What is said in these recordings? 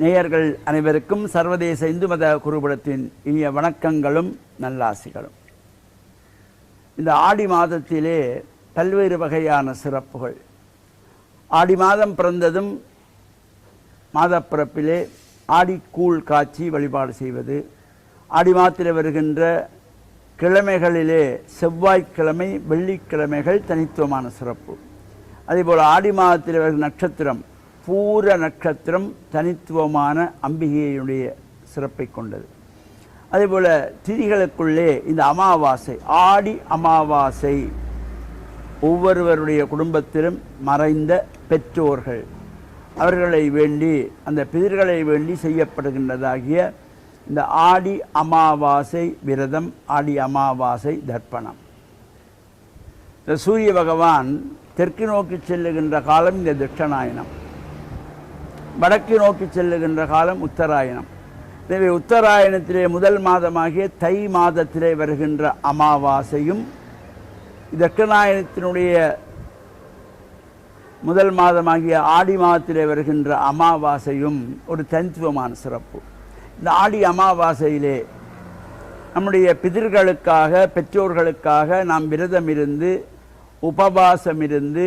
நேயர்கள் அனைவருக்கும் சர்வதேச இந்து மத குருபடத்தின் இனிய வணக்கங்களும் நல்லாசிகளும். இந்த ஆடி மாதத்திலே பல்வேறு வகையான சிறப்புகள். ஆடி மாதம் பிறந்ததும் மாதப்பிறப்பிலே ஆடிக்கூழ் காய்ச்சி வழிபாடு செய்வது ஆடி மாதத்தில் வருகின்ற கிழமைகளிலே செவ்வாய்க்கிழமை வெள்ளிக்கிழமைகள் தனித்துவமான சிறப்பு. அதேபோல் ஆடி மாதத்தில் வருகிற நட்சத்திரம் பூர நட்சத்திரம் தனித்துவமான அம்பிகையினுடைய சிறப்பை கொண்டது. அதேபோல் திதிகளுக்குள்ளே இந்த அமாவாசை ஆடி அமாவாசை ஒவ்வொருவருடைய குடும்பத்திலும் மறைந்த பெற்றோர்கள் அவர்களை வேண்டி அந்த பிதர்களை வேண்டி செய்யப்படுகின்றதாகிய இந்த ஆடி அமாவாசை விரதம் ஆடி அமாவாசை தர்ப்பணம். இந்த சூரிய பகவான் தெற்கு நோக்கி செல்லுகின்ற காலம் இந்த திட்டநாயனம் வடக்கு நோக்கி செல்லுகின்ற காலம் உத்தராயணம். எனவே உத்தராயணத்திலே முதல் மாதமாகிய தை மாதத்திலே வருகின்ற அமாவாசையும் தட்சநாயனத்தினுடைய முதல் மாதமாகிய ஆடி மாதத்திலே வருகின்ற அமாவாசையும் ஒரு தனித்துவமான சிறப்பு. இந்த ஆடி அமாவாசையிலே நம்முடைய பிதிர்களுக்காக பெற்றோர்களுக்காக நாம் விரதம் இருந்து உபவாசம் இருந்து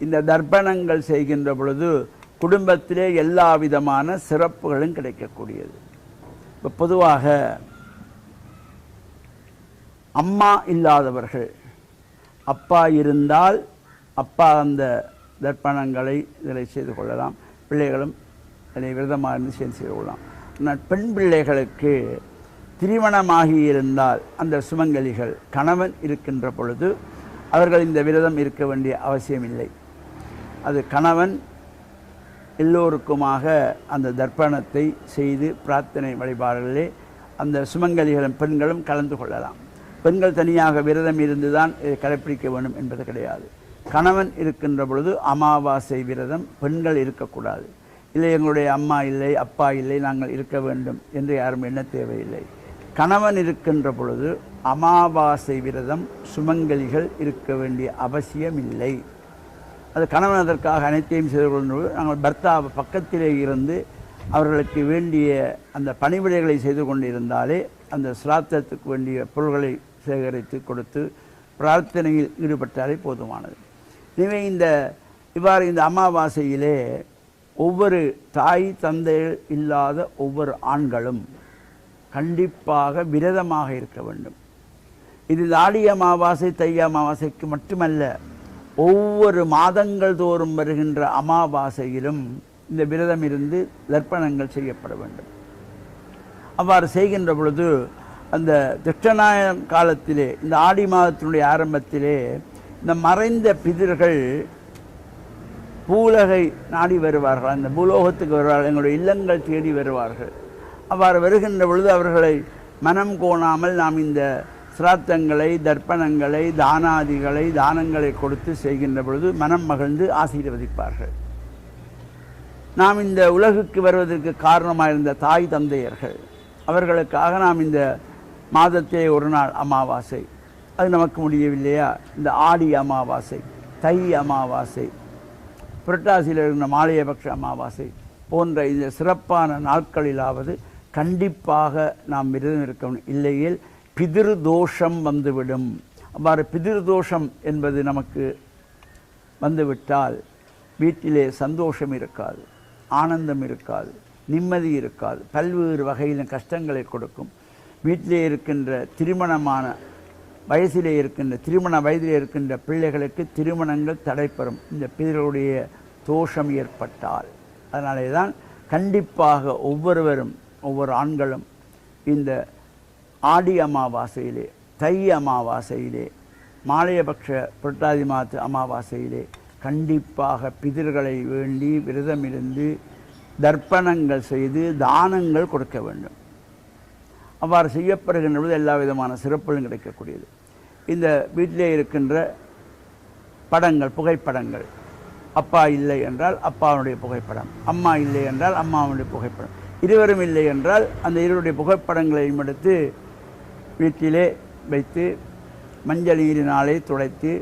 இந்த தர்ப்பணங்கள் செய்கின்ற பொழுது குடும்பத்திலே எல்லா விதமான சிறப்புகளும் கிடைக்கக்கூடியது. இப்போ பொதுவாக அம்மா இல்லாதவர்கள் அப்பா இருந்தால் அப்பா அந்த தர்ப்பணங்களை இதில் செய்து கொள்ளலாம். பிள்ளைகளும் அதை விரதமாக இருந்து சேர்ந்து செய்து கொள்ளலாம். ஆனால் பெண் பிள்ளைகளுக்கு திருமணமாகி இருந்தால் அந்த சுமங்கலிகள் கணவன் இருக்கின்ற பொழுது அவர்கள் இந்த விரதம் இருக்க வேண்டிய அவசியமில்லை. அது கணவன் எல்லோருக்குமாக அந்த தர்ப்பணத்தை செய்து பிரார்த்தனை வழிபாடுகளிலே அந்த சுமங்கலிகளும் பெண்களும் கலந்து கொள்ளலாம். பெண்கள் தனியாக விரதம் இருந்துதான் இதை கடைப்பிடிக்க வேண்டும் என்பது கிடையாது. கணவன் இருக்கின்ற பொழுது அமாவாசை விரதம் பெண்கள் இருக்கக்கூடாது. இல்லை எங்களுடைய அம்மா இல்லை அப்பா இல்லை நாங்கள் இருக்க வேண்டும் என்று யாரும் எண்ண தேவையில்லை. கணவன் இருக்கின்ற பொழுது அமாவாசை விரதம் சுமங்கலிகள் இருக்க வேண்டிய அவசியம் இல்லை அது கணவன் அதற்காக அனைத்தையும் செய்து கொள்ளும்போது நாங்கள் பர்த்தா பக்கத்திலே இருந்து அவர்களுக்கு வேண்டிய அந்த பணிவிடைகளை செய்து கொண்டிருந்தாலே அந்த சிராத்தத்துக்கு வேண்டிய பொருள்களை சேகரித்து கொடுத்து பிரார்த்தனையில் ஈடுபட்டாலே போதுமானது. எனவே இந்த இவ்வாறு இந்த அமாவாசையிலே ஒவ்வொரு தாய் தந்தைகள் இல்லாத ஒவ்வொரு ஆண்களும் கண்டிப்பாக விரதமாக இருக்க வேண்டும். இது இந்த ஆடி அமாவாசை தை அமாவாசைக்கு மட்டுமல்ல ஒவ்வொரு மாதங்கள் தோறும் வருகின்ற அமாவாசையிலும் இந்த விரதம் இருந்து தர்ப்பணங்கள் செய்யப்பட வேண்டும். அவ்வாறு செய்கின்ற பொழுது அந்த திட்டநாயகம் காலத்திலே இந்த ஆடி மாதத்தினுடைய ஆரம்பத்திலே இந்த மறைந்த பிதிர்கள் பூலகை நாடி வருவார்கள் அந்த பூலோகத்துக்கு வருவார்கள் எங்களுடைய இல்லங்கள் தேடி வருவார்கள். அவ்வாறு வருகின்ற பொழுது அவர்களை மனம் கோணாமல் நாம் இந்த சிராத்தங்களை தர்ப்பணங்களை தானாதிகளை தானங்களை கொடுத்து செய்கின்ற பொழுது மனம் மகிழ்ந்து ஆசீர்வதிப்பார்கள். நாம் இந்த உலகுக்கு வருவதற்கு காரணமாக இருந்த தாய் தந்தையர்கள் அவர்களுக்காக நாம் இந்த மாதத்திலே ஒரு நாள் அமாவாசை. அது நமக்கு முடியவில்லையா? இந்த ஆடி அமாவாசை தை அமாவாசை புரட்டாசியில் இருந்த மாலையபக்ஷ அமாவாசை போன்ற இந்த சிறப்பான நாட்களிலாவது கண்டிப்பாக நாம் விரதம் இருக்கணும். இல்லையில் பிதிரு தோஷம் வந்துவிடும். அவ்வாறு பிதிரு தோஷம் என்பது நமக்கு வந்துவிட்டால் வீட்டிலே சந்தோஷம் இருக்காது ஆனந்தம் இருக்காது நிம்மதி இருக்காது பல்வேறு வகையிலும் கஷ்டங்களை கொடுக்கும். வீட்டிலே இருக்கின்ற திருமணமான வயசிலே இருக்கின்ற திருமண வயதிலே இருக்கின்ற பிள்ளைகளுக்கு திருமணங்கள் தடைப்பெறும் இந்த பிதர்களுடைய தோஷம் ஏற்பட்டால். அதனாலே தான் கண்டிப்பாக ஒவ்வொருவரும் ஒவ்வொரு ஆண்களும் இந்த ஆடி அமாவாசையிலே தை அமாவாசையிலே மாலையபக்ஷ புரட்டாதி மாத்து அமாவாசையிலே கண்டிப்பாக பிதர்களை வேண்டி விரதம் இருந்து தர்ப்பணங்கள் செய்து தானங்கள் கொடுக்க வேண்டும். அவ்வாறு செய்யப்படுகின்ற பொழுது எல்லா விதமான சிறப்புகளும் கிடைக்கக்கூடியது. இந்த வீட்டிலே இருக்கின்ற படங்கள் புகைப்படங்கள். அப்பா இல்லை என்றால் அப்பாவுடைய புகைப்படம். அம்மா இல்லை என்றால் அம்மாவுடைய புகைப்படம். இருவரும் இல்லை என்றால் அந்த இருவருடைய புகைப்படங்களையும் எடுத்து வீட்டிலே வைத்து மஞ்சள் நீரினாலே துடைத்து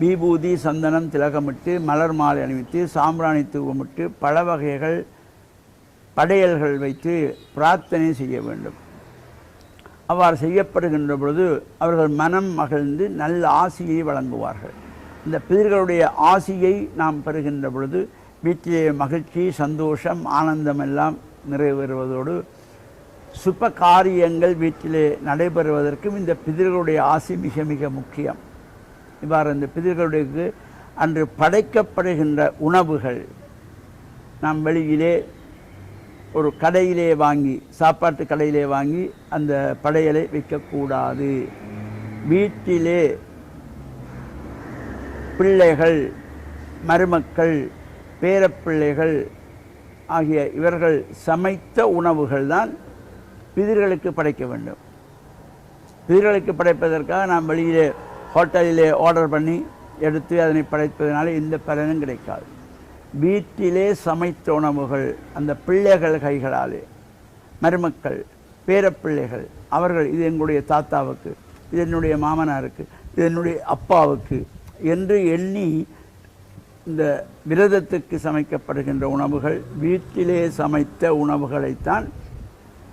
விபூதி சந்தனம் திலகமிட்டு மலர் மாலை அணிவித்து சாம்பிராணி தூவமிட்டு பல வகைகள் படையல்கள் வைத்து பிரார்த்தனை செய்ய வேண்டும். அவ்வாறு செய்யப்படுகின்ற பொழுது அவர்கள் மனம் மகிழ்ந்து நல்ல ஆசியை வழங்குவார்கள். இந்த பிதர்களுடைய ஆசியை நாம் பெறுகின்ற பொழுது வீட்டிலே மகிழ்ச்சி சந்தோஷம் ஆனந்தம் எல்லாம் நிறைவேறுவதோடு சுப காரியங்கள் வீட்டிலே நடைபெறுவதற்கும் இந்த பிதர்களுடைய ஆசி மிக மிக முக்கியம். இவ்வாறு இந்த பிதிர்களுடைய அன்று படைக்கப்படுகின்ற உணவுகள் நாம் வெளியிலே ஒரு கடையிலே வாங்கி சாப்பாட்டு கடையிலே வாங்கி அந்த படையலை வைக்கக்கூடாது. வீட்டிலே பிள்ளைகள் மருமக்கள் பேரப்பிள்ளைகள் ஆகிய இவர்கள் சமைத்த உணவுகள் தான் பிதிர்களுக்கு படைக்க வேண்டும். பிதிர்களுக்கு படைப்பதற்காக நாம் வெளியிலே ஹோட்டலிலே ஆர்டர் பண்ணி எடுத்து அதனை படைப்பதனால இந்த பலனும் கிடைக்காது. வீட்டிலே சமைத்த உணவுகள் அந்த பிள்ளைகள் கைகளாலே மருமக்கள் பேரப்பிள்ளைகள் அவர்கள் இது எங்களுடைய தாத்தாவுக்கு இது என்னுடைய மாமனாருக்கு இது என்னுடைய அப்பாவுக்கு என்று எண்ணி இந்த விரதத்துக்கு சமைக்கப்படுகின்ற உணவுகள் வீட்டிலே சமைத்த உணவுகளைத்தான்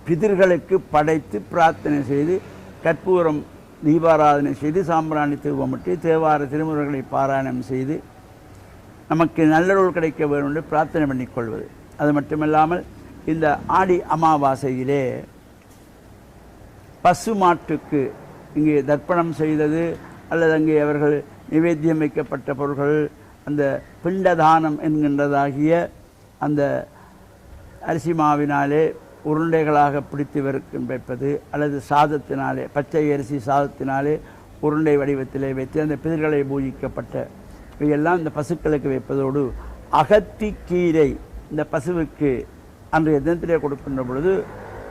பிதிர்களுக்கு படைத்து பிரார்த்தனை செய்து கற்பூரம் தீபாராதனை செய்து சாம்பிராணி தூவமிட்டு தேவார திருமுறைகளை பாராயணம் செய்து நமக்கு நல்லருள் கிடைக்க வேண்டும் என்று பிரார்த்தனை பண்ணிக்கொள்வது அது மட்டுமல்லாமல் இந்த ஆடி அமாவாசையிலே பசு மாட்டுக்கு இங்கே தர்ப்பணம் செய்தது அல்லது அங்கே அவர்கள் நிவேத்தியம் வைக்கப்பட்ட பொருள்கள் அந்த பிண்டதானம் என்கின்றதாகிய அந்த அரிசி மாவினாலே உருண்டைகளாக பிடித்து வைக்க வைப்பது அல்லது சாதத்தினாலே பச்சை அரிசி சாதத்தினாலே உருண்டை வடிவத்திலே வைத்து அந்த பிதிர்களை பூஜிக்கப்பட்ட இவையெல்லாம் இந்த பசுக்களுக்கு வைப்பதோடு அகத்திக்கீரை இந்த பசுவுக்கு அன்றைய தினத்திலே கொடுக்கின்ற பொழுது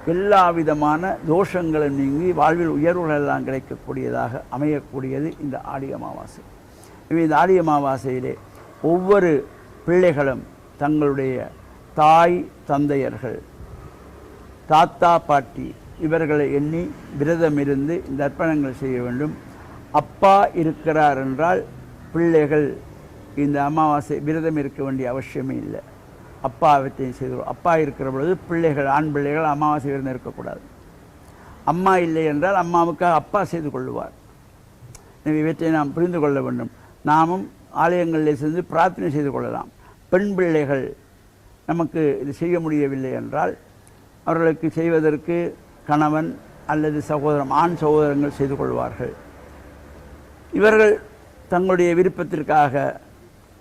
எல்லா விதமான தோஷங்களும் நீங்கி வாழ்வில் உயர்வுகள் எல்லாம் கிடைக்கக்கூடியதாக அமையக்கூடியது இந்த ஆடி அமாவாசை. இவை இந்த ஆடி அமாவாசையிலே ஒவ்வொரு பிள்ளைகளும் தங்களுடைய தாய் தந்தையர்கள் தாத்தா பாட்டி இவர்களை எண்ணி விரதம் இருந்து இந்த அர்ப்பணங்கள் செய்ய வேண்டும். அப்பா இருக்கிறார் என்றால் பிள்ளைகள் இந்த அமாவாசை விரதம் இருக்க வேண்டிய அவசியமே இல்லை. அப்பா அவற்றையும் செய்து அப்பா இருக்கிற பொழுது பிள்ளைகள் ஆண் பிள்ளைகள் அமாவாசை விரதம் இருக்கக்கூடாது. அம்மா இல்லை என்றால் அம்மாவுக்காக அப்பா செய்து கொள்ளுவார் எனவே இவற்றை நாம் புரிந்து கொள்ள வேண்டும். நாமும் ஆலயங்களில் சென்று பிரார்த்தனை செய்து கொள்ளலாம். பெண் பிள்ளைகள் நமக்கு இது செய்ய முடியவில்லை என்றால் அவர்களுக்கு செய்வதற்கு கணவன் அல்லது சகோதரம் ஆண் சகோதரங்கள் செய்து கொள்வார்கள். இவர்கள் தங்களுடைய விருப்பத்திற்காக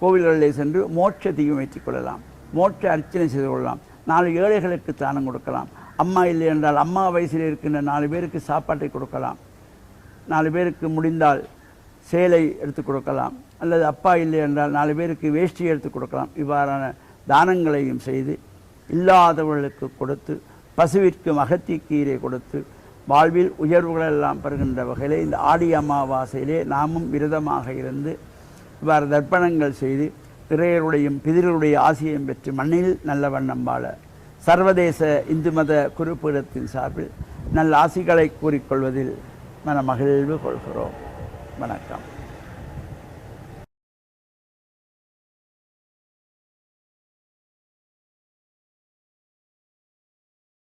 கோவில்களிலே சென்று மோட்ச தீபம் வைத்துக் கொள்ளலாம். மோட்ச அர்ச்சனை செய்து கொள்ளலாம். நாலு ஏழைகளுக்கு தானம் கொடுக்கலாம். அம்மா இல்லை என்றால் அம்மா வயசில் இருக்கின்ற நாலு பேருக்கு சாப்பாட்டை கொடுக்கலாம். நாலு பேருக்கு முடிந்தால் சேலை எடுத்து கொடுக்கலாம். அல்லது அப்பா இல்லை என்றால் நாலு பேருக்கு வேஷ்டி எடுத்து கொடுக்கலாம். இவ்வாறான தானங்களையும் செய்து இல்லாதவர்களுக்கு கொடுத்து பசுவிற்கு மகத்திக்கீரை கொடுத்து வாழ்வில் உயர்வுகளெல்லாம் பெறுகின்ற வகையிலே இந்த ஆடி அமாவாசையிலே நாமும் விரதமாக இருந்து இவ்வாறு தர்ப்பணங்கள் செய்து இறையருடையும் பிதிரருடைய ஆசியம் பெற்று மண்ணில் நல்ல வண்ணம் வாழ சர்வதேச இந்து மத குறிப்பிடத்தின் சார்பில் நல்ல ஆசிகளை கூறிக்கொள்வதில் மன மகிழ்வு கொள்கிறோம். வணக்கம்.